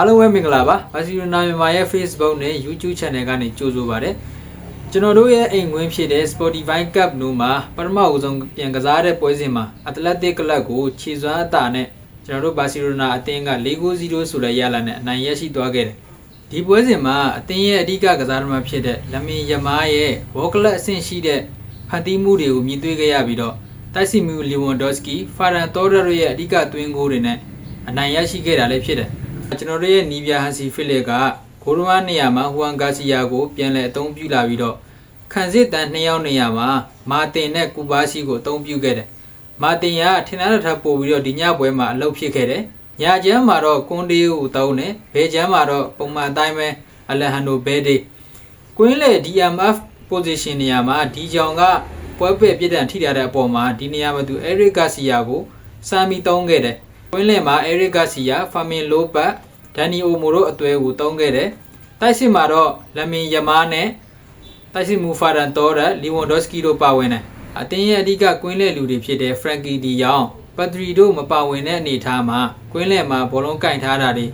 အားလုံးပဲမင်္ဂလာပါဘာစီလိုနာမြန်မာရဲ့ Facebook နဲ့ YouTube Channel ကနေကြိုဆိုပါရစေကျွန်တော်တို့ရဲ့အိမ်ငွင်းဖြစ်တဲ့ Spotify Cup နူမှာပထမအဦးဆုံးပြန်ကစားတဲ့ပွဲစဉ်မှာ Athletic Club ကိုခြေစွမ်းအတာနဲ့ကျွန်တော်တို့ဘာစီလိုနာအသင်းက4-0ဆိုတဲ့ရလနဲ့အနိုင်ရရှိသွားခဲ့တယ်ဒီပွဲစဉ်မှာအသင်းရဲ့အဓိကကစားသမားဖြစ်တဲ့လမင်ယမားရဲ့ဘောကလပ်အဆင့်ရှိတဲ့ဖန်တီးမှုတွေကိုမြင်တွေ့ခဲ့ရပြီးတော့တိုက်စီမီလီဝွန်ဒေါ့စကီဖာရန်တော်ရတို့ရဲ့အဓိကသွင်းဂိုးတွေနဲ့အနိုင်ရရှိခဲ့တာလည်းဖြစ်တယ် ကျွန်တော်တို့ရဲ့နီးပြဟန်စီဖိလစ်ကဂိုရမနေရာမှာဟူဝမ်ဂါစီယာကိုပြန်လည်အသုံးပြုလာပြီးတော့ခန်စစ်တန်နှစ်ယောက်နေရာမှာမာတင်နဲ့ကူပါစီကိုအသုံးပြုခဲ့တယ်။မာတင်ကထင်သားထပ်ပို့ပြီးတော့ဒီညပွဲမှာအလုပ်ဖြစ်ခဲ့တယ်။ညချမ်းမှာတော့ကွန်ဒီကိုအသုံးတယ်။ဘဲချမ်းမှာတော့ပုံမှန်အတိုင်းပဲအလက်ဟန်ဒိုဘဲဒေးကွင်းလေ DMF position နေရာမှာဒီကြောင်ကပွဲပက်ပြစ်ဒဏ်ထိထားတဲ့အပေါ်မှာဒီနေရာမှာသူ Eric Garcia ကိုစမ်းပြီးသုံးခဲ့တယ်။ ကွင်းလယ်မှာ Eric Garcia, Fermin Lopez, Dani Olmo တို့အသွဲကိုသုံးခဲ့တယ်။တိုက်စစ်မှာတော့လမင်ယမားနဲ့တိုက်စစ်မူဖာဒန်တော်ရလီဝွန်ဒေါစကီတို့ပါဝင်တယ်။အတင်းရဲ့အဓိကကွင်းလယ်လူတွေဖြစ်တဲ့ Frankie De Jong, Pedri တို့မပါဝင်တဲ့အနေအထားမှာကွင်းလယ်မှာဘောလုံးကင်ထားတာတွေ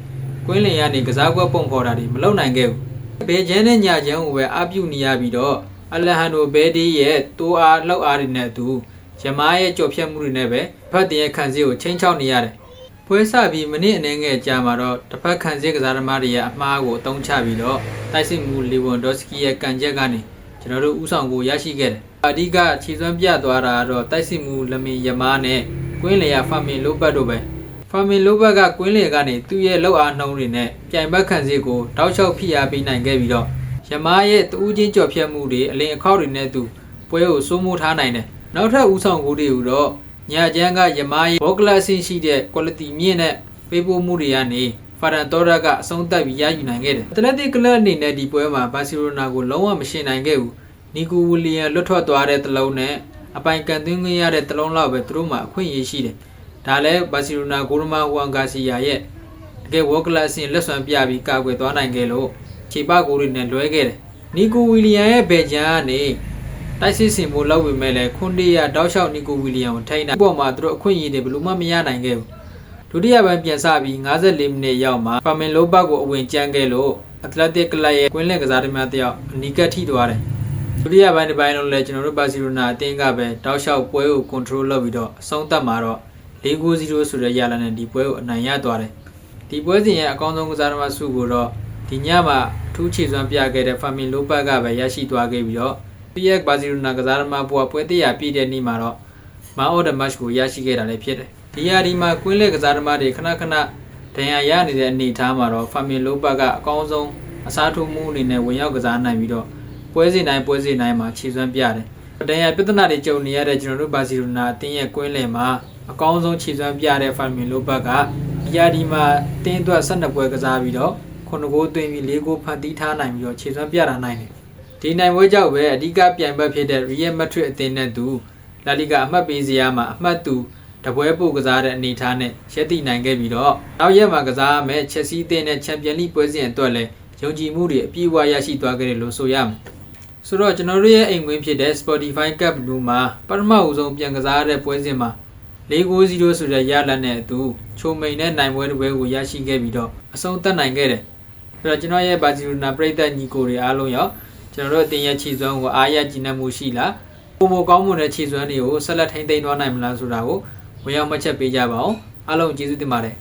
ကွင်းလယ်ကနေကစားကွက်ပုံဖော်တာတွေမလုပ်နိုင်ခဲ့ဘူး။ဘေချမ်းနဲ့ညာချမ်းကိုပဲအပြုနေရပြီးတော့အလက်ဟန်ဒိုဘဲဒီရဲ့တိုးအားလောက်အားတွေနဲ့အတူယမားရဲ့ကြော်ဖြတ်မှုတွေနဲ့ပဲဖတ်တင်ရဲ့ခံစည်းကိုချင်းချောက်နေရတယ်။ ပွဲစပြီးမိနစ်အနည်းငယ်ကြာမှာတော့တစ်ဖက်ခံစည်းကစားသမားတွေရဲ့အမှားကိုအသုံးချပြီးတော့တိုက်စစ်မှုလီဝွန်ဒေါစကီရဲ့ကန်ချက်ကနေကျွန်တော်တို့ဥဆောင်ကိုရရှိခဲ့တယ်။အဓိကခြေစွမ်းပြသွားတာကတော့တိုက်စစ်မှုလမင်ယမားနဲ့ကွင်းလေယာဖာမင်လိုဘတ်တို့ပဲ။ဖာမင်လိုဘတ်ကကွင်းလေကနေသူ့ရဲ့လောက်အားနှုံးတွေနဲ့ပြိုင်ဘက်ခံစည်းကိုတောက်လျှောက်ဖိအားပေးနိုင်ခဲ့ပြီးတော့ယမားရဲ့တူးချင်းကြော်ဖြတ်မှုတွေအလင်အခေါက်တွေနဲ့သူပွဲကိုစိုးမိုးထားနိုင်တယ်။နောက်ထပ်ဥဆောင်ကိုတွေကိုတော့ ညာကျန်းကယမားရဲ့ဘောကလတ်ဆင်းရှိတဲ့ quality မြင့်တဲ့ပေးပို့မှုတွေကနေဖာရန်တော်ရကအဆုံးသတ်ပြီးရယူနိုင်ခဲ့တယ်။အတလက်တစ်ကလပ်အနေနဲ့ဒီပွဲမှာဘာစီလိုနာကိုလုံးဝမရှင်းနိုင်ခဲ့ဘူး။နီကိုဝီလီယံလွတ်ထွက်သွားတဲ့တလုံးနဲ့အပိုင်ကန်သွင်းခွင့်ရတဲ့တလုံးလောက်ပဲသူတို့မှာအခွင့်အရေးရှိတယ်။ဒါလည်းဘာစီလိုနာဂိုရမာဟူဝမ်ဂါစီယာရဲ့တကယ်ဝေါကလတ်ဆင်းလက်ဆွမ်းပြပြီးကာကွယ်သွားနိုင်ခဲ့လို့ခြေပကိုတွေနဲ့လွဲခဲ့တယ်။နီကိုဝီလီယံရဲ့ဘယ်ဂျန်ကနေ တိုက်စစ်စင်ဖို့လောက်ဝင်မဲ့လဲခွန်တေးရတောက်လျှောက်နီကိုဝီလီယံကိုထိန်းတာဒီပေါ်မှာသူတို့အခွင့်အရေးတွေဘယ်လို့မှမရနိုင်ခဲ့ဘူးဒုတိယပိုင်းပြန်စပြီး54မိနစ်ရောက်မှာဖာမင်လိုဘတ်ကိုအဝင်ကျန်းခဲ့လို့အက်တလက်တစ်ကလပ်ရဲ့ကွင်းလက်ကစားသမားတစ်ယောက်အနီးကပ်ထိသွားတယ်ဒုတိယပိုင်းတစ်ပိုင်းလုံးလဲကျွန်တော်တို့ဘာစီလိုနာအသင်းကပဲတောက်လျှောက်ပွဲကို control လုပ်ပြီးတော့အဆုံးသတ်မှာတော့4-0ဆိုတဲ့ရလနဲ့ဒီပွဲကိုအနိုင်ရသွားတယ်ဒီပွဲစဉ်ရဲ့အကောင်းဆုံးကစားသမားစုကိုတော့ဒီညမှာထူးချေစွမ်းပြခဲ့တဲ့ဖာမင်လိုဘတ်ကပဲရရှိသွားခဲ့ပြီးတော့ PX ဘာစီလိုနာကစားသမားဘွားပွဲတရပြည့်တဲ့နေ့မှာတော့ Man of the Match ကိုရရှိခဲ့တာလည်းဖြစ်တယ်။ဒီရာဒီမှာကွင်းလက်ကစားသမားတွေခဏခဏဒဏ်ရာရနေတဲ့အနေအထားမှာတော့ Family Lopa ကအကောင်းဆုံးအစားထိုးမှုအနေနဲ့ဝင်ရောက်ကစားနိုင်ပြီးတော့ပွဲစဉ်တိုင်းပွဲစဉ်တိုင်းမှာခြေစွမ်းပြတယ်။ဒဏ်ရာပြဿနာတွေကြုံနေရတဲ့ကျွန်တော်တို့ဘာစီလိုနာအတင်းရဲ့ကွင်းလယ်မှာအကောင်းဆုံးခြေစွမ်းပြတဲ့ Family Lopa ကဒီရာဒီမှာတင်းအတွက်12ပွဲကစားပြီးတော့9ဂိုးသွင်းပြီး4ဂိုးဖန်တီးထားနိုင်ပြီးတော့ခြေစွမ်းပြတာနိုင်တယ်။ ဒီနိုင်ပွဲကြောင့်ပဲအဓိကပြိုင်ဘက်ဖြစ်တဲ့ Real Madrid အသင်းနဲ့သူလာလီဂါအမှတ်ပေးစရာမှာအမှတ်သူတပွဲပို့ကစားတဲ့အနေအထားနဲ့ရက်တည်နိုင်ခဲ့ပြီးတော့နောက်ရက်မှာကစားမဲ့ Chelsea အသင်းနဲ့ Champions League ပွဲစဉ်အတွက်လည်းယုံကြည်မှုတွေအပြည့်အဝရရှိသွားခဲ့တယ်လို့ဆိုရမယ်။ဆိုတော့ကျွန်တော်တို့ရဲ့အိမ်ဝင်ဖြစ်တဲ့ Spotify Cup Blue မှာပထမဦးဆုံးပြန်ကစားတဲ့ပွဲစဉ်မှာ4-0ဆိုတဲ့ရလဒ်နဲ့အတူချိုမိန်နဲ့နိုင်ပွဲတစ်ပွဲကိုရရှိခဲ့ပြီးတော့အဆုံးသတ်နိုင်ခဲ့တယ်။ဆိုတော့ကျွန်တော်ရဲ့ဘာစီလိုနာပြည်သက်ညီကိုတွေအားလုံးရော ကျွန်တော်တို့အတင်ရဲ့ခြေစွမ်းကိုအားရကြည်နပ်မှုရှိလားပုံမကောင်းမှုနဲ့ခြေစွမ်းတွေကိုဆက်လက်ထိန်းသိမ်းသွားနိုင်မလားဆိုတာကိုဝင်ရောက်မှတ်ချက်ပေးကြပါအောင်အားလုံးကျေးဇူးတင်ပါတယ်